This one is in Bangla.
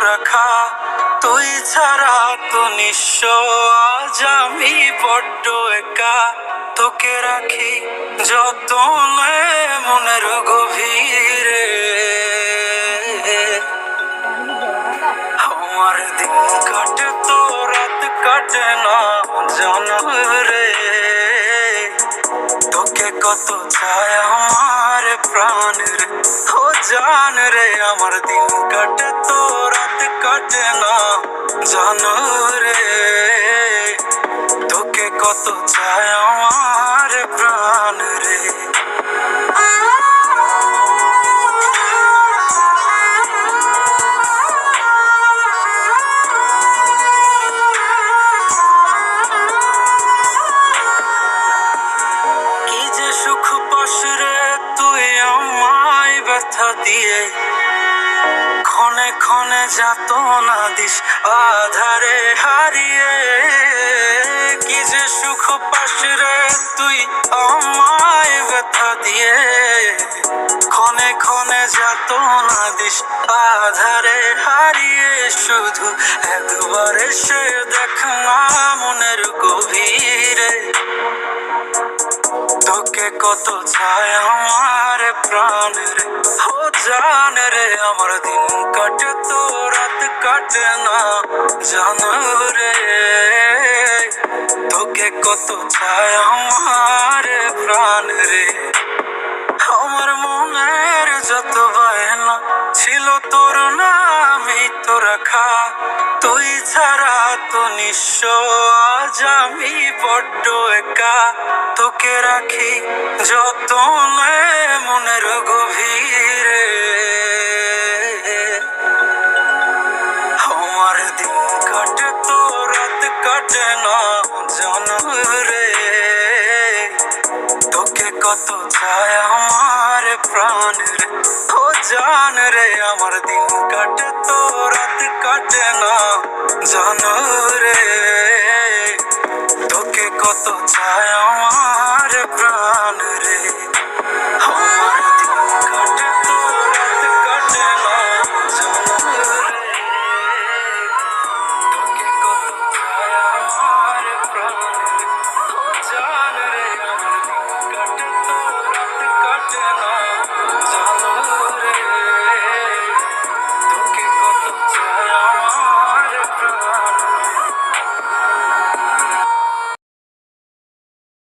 রাখা। তুই ছাড়া তো নিঃস্ব, আজ আমি বড্ড একা। তোকে রাখি যতনে মনের গভীরে। আমার দিন কাটে তো রাত কাটে না জানো রে। তোকে কত প্রাণ রে ও জান রে, আমার দিন কাটে তো, রাত কাটে না, জানো রে। তোকে কত চায় দিয়ে ক্ষণে ক্ষণে যাত না দিস, আধারে হারিয়ে। কি যে সুখ পাস রে তুই আমায় ব্যথা দিয়ে। ক্ষণে ক্ষণে যাত না দিস, আধারে হারিয়ে শুধু একবার এসে দেখ কত চায় আমার প্রাণ রে। ও জান রে, আমার দিন কাটে তো রাত কাটে না। জান রে, তোকে কত চায় আমার প্রাণ রে। আমার মনের যত তো রাখা। তুই ছাড়া তো নিঃস্ব, আজ আমি বড্ড একা। তোকে রাখি যতনে মনের গভীরে। আমার দিন কাটে তো রাত কাটে না জানো রে। তোকে কত চায় আমার প্রাণ রে। ও জান রে, আমার দিন কাটে காட்டு